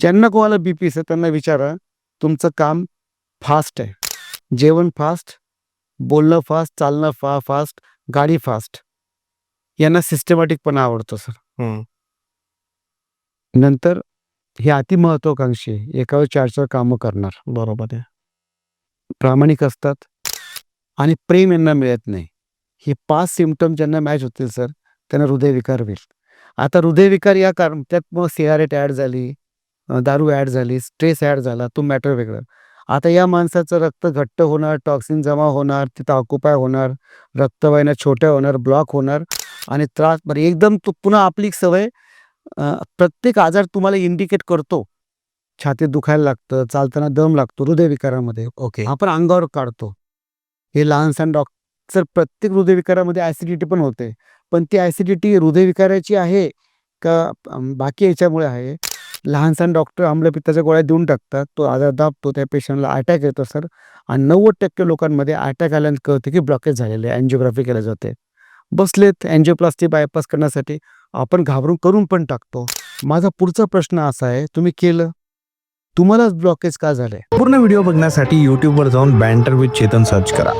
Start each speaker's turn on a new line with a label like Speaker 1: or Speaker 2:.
Speaker 1: ज्यांना कोणाला बी पी आहे त्यांना विचारा तुमचं काम फास्ट आहे. जेवण फास्ट बोलणं फास्ट चालणं फा फास्ट गाडी फास्ट यांना सिस्टमॅटिकपणा आवडतो सर. नंतर हे अतिमहत्वाकांक्षी एकावर चार चार कामं करणार.
Speaker 2: बरोबर आहे.
Speaker 1: प्रामाणिक असतात आणि प्रेम यांना मिळत नाही. हे पाच सिमटम ज्यांना मॅच होतील सर त्यांना हृदयविकार होईल. आता हृदयविकार या कारण त्यात मग सिगारेट ॲड झाली दारू ॲड झाली स्ट्रेस ॲड झाला तो मॅटर वेगळं. आता या माणसाचं रक्त घट्ट होणार टॉक्सिन जमा होणार तिथं ऑक्युपाय होणार रक्तवाहिन्या छोट्या होणार ब्लॉक होणार आणि त्रास बरं एकदम तो पुन्हा आपली सवय प्रत्येक आजार तुम्हाला इंडिकेट करतो. छातीत दुखायला लागतं चालताना दम लागतो हृदयविकारामध्ये
Speaker 2: ओके.
Speaker 1: आपण अंगावर काढतो. हे लहान सहान डॉक्टर प्रत्येक हृदयविकारामध्ये ॲसिडिटी पण होते. पण ती ॲसिडिटी हृदयविकाराची आहे का बाकी याच्यामुळे आहे? लहानसहान डॉक्टर आम्लपित्ताच्या गोळ्या देऊन टाकतात. तो आजार दाबतो त्या पेशंटला अटॅक येतो सर आणि नव्वद टक्के लोकांमध्ये अटॅक आल्यानं कळतं की ब्लॉकेज झालेले आहे. अँजिओग्राफी केल्या जाते बसलेत अँजिओप्लास्टी बायपास करण्यासाठी आपण घाबरून करून पण टाकतो. माझा पुढचा प्रश्न असा आहे तुम्ही केलं? तुम्हालाच ब्लॉकेज का झालंय?
Speaker 2: पूर्ण व्हिडिओ बघण्यासाठी युट्यूबवर जाऊन बँटर विथ चेतन सर्च करा.